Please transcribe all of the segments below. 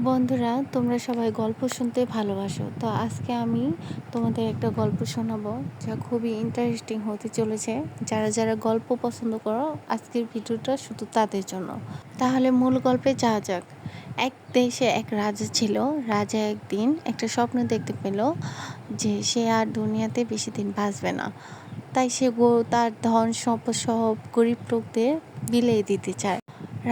বন্ধুরা, তোমরা সবাই গল্প শুনতে ভালোবাসো। তো আজকে আমি তোমাদের একটা গল্প শোনাবো যা খুবই ইন্টারেস্টিং হতে চলেছে। যারা যারা গল্প পছন্দ করো, আজকের ভিডিওটা শুধু তাদের জন্য। তাহলে মূল গল্পে যাওয়া যাক। এক দেশে এক রাজা ছিল। রাজা একদিন একটা স্বপ্ন দেখতে পেল যে সে আর দুনিয়াতে বেশি দিন বাঁচবে না। তাই সে গো- তার ধন সম্পদ সব গরিব লোকদের বিলিয়ে দিতে চায়।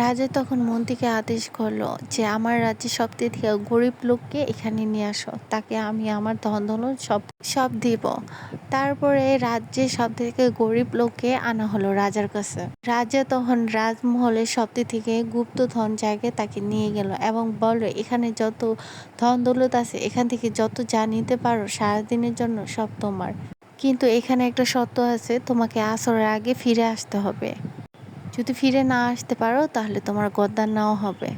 রাজা তখন মন্ত্রীকে আদেশ করল যে আমার রাজ্যে সব থেকে গরিব লোককে এখানে নিয়ে আসো। তাকে আমি আমার ধন ধন সব সব দিব। তারপরে রাজ্যে সব থেকে গরিব লোককে আনা হলো রাজার কাছে। রাজা তখন রাজমহলে সব থেকে গুপ্ত ধন জায়গায় তাকে নিয়ে গেল এবং বলল, এখানে যত ধন দৌলত আছে, এখান থেকে যত যা নিতে পারো, সারাদিনের জন্য সব তোমার। কিন্তু এখানে একটা শর্ত আছে, তোমাকে আসরের আগে ফিরে আসতে হবে। যদি ফিরে না আসতে পারো, তাহলে তোমার গদ্দার নাও হবে।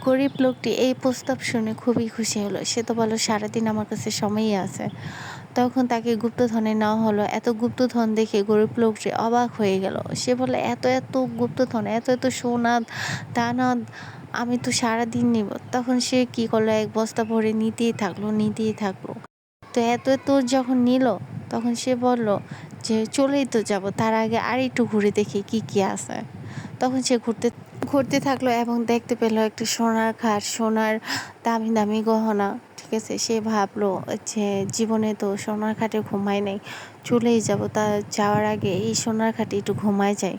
গরিব লোকটি এই প্রস্তাব শুনে খুবই খুশি হলো। সে তো বলো সারাদিন আমার কাছে সময়ই আছে। তখন তাকে গুপ্তধনে নেওয়া হলো। এত গুপ্তধন দেখে গরিব লোকটি অবাক হয়ে গেল। সে বলে এত এত গুপ্তধন, এত এত সোনা দানা আমি তো সারাদিন নিব। তখন সে কি করল? এক বস্তা ভরে নিতেই থাকল নিতেই থাকল। তো এত এত যখন নিল তখন সে বলল যে, চলেই তো যাব। তার আগে আর একটু ঘুরে দেখি কি কি আছে। তখন সে ঘুরতে ঘুরতে থাকল এবং দেখতে পেল একটা সোনার খাট, সোনার দামি দামি গহনা। ঠিক আছে, সে ভাবলো যে, জীবনে তো সোনার খাটে ঘুমাই নাই। চলেই যাব। তা যাওয়ার আগে এই সোনার খাটে একটু ঘুমায় যাই।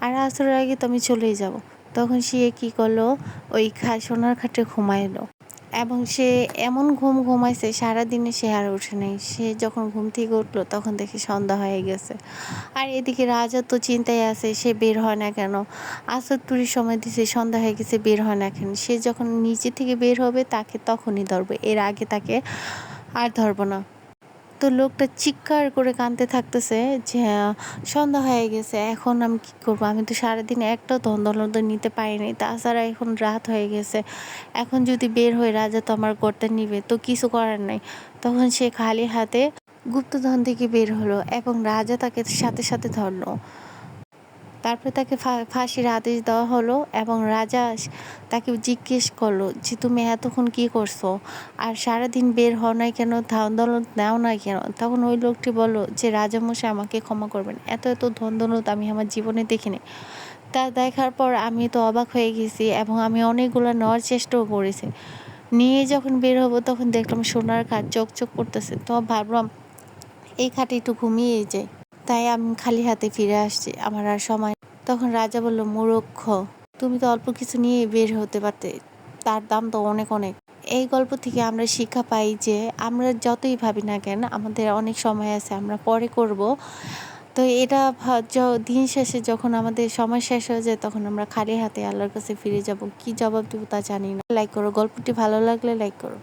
আর আসরের আগে তো আমি চলেই যাব। তখন সে কি করল? ওই খা, সোনার খাটে ঘুমাইলো। এবং সে এমন ঘুম ঘুমাইছে, সারাদিনে সে আর ওঠে নাই। সে যখন ঘুম থেকে উঠল, তখন দেখি সন্ধ্যা হয়ে গেছে। আর এদিকে রাজা তো চিন্তায় আছে, সে বের হয় না কেন? আসর টুরির সময় দিছে, সন্ধ্যা হয়ে গেছে, বের হয় না কেন? সে যখন নিচে থেকে বের হবে, তাকে তখনই ধরবে। এর আগে তাকে আর ধরবো না। তো লোকটা চিৎকার করে কাঁদতে থাকতেছে যে, সন্ধ্যা হয়ে গেছে, এখন আমি কি করব? আমি তো সারাদিন একটা দ্বন্দ্ব নিতে পারিনি। তাছাড়া এখন রাত হয়ে গেছে। এখন যদি বের হয়ে রাজা তো আমার করতে নিবে, তো কিছু করার নাই। তখন সে খালি হাতে গুপ্তধন থেকে বের হলো এবং রাজা তাকে সাথে সাথে ধরলো। তারপরে তাকে ফাঁসির আদেশ দেওয়া হলো এবং রাজা তাকে জিজ্ঞেস করল যে, তুমি এতক্ষণ কি করছ? আর সারাদিন বের হও নাই কেন? ধান দৌলত নেও নাই কেন? তখন ওই লোকটি বলল যে, রাজামশাই আমাকে ক্ষমা করবেন। এত এত ধন দৌলত আমি আমার জীবনে দেখিনি। তা দেখার পর আমি তো অবাক হয়ে গেছি এবং আমি অনেকগুলো নেওয়ার চেষ্টাও করেছি। নিয়ে যখন বের হব তখন দেখলাম সোনার খাট চকচক করতেছে। তো ভাবলাম এই খাটে একটু ঘুমিয়ে যাই। তাই আমি খালি হাতে ফিরে আসছি। আমার আর সময় তখন রাজা বলল মূর্খ তুমি তো অল্প কিছু নিয়ে বের হতে পারতে। তার দাম তো অনেক অনেক। এই গল্প থেকে আমরা শিক্ষা পাই যে, আমরা যতই ভাবি না কেন, আমাদের অনেক সময় আছে, আমরা পরে করব। তো এটা দিন শেষে যখন আমাদের সময় শেষ হয়ে যায়, তখন আমরা খালি হাতে আল্লাহর কাছে ফিরে যাব। কি জবাব দেবো তা জানি না। লাইক করো। গল্পটি ভালো লাগলে লাইক করো।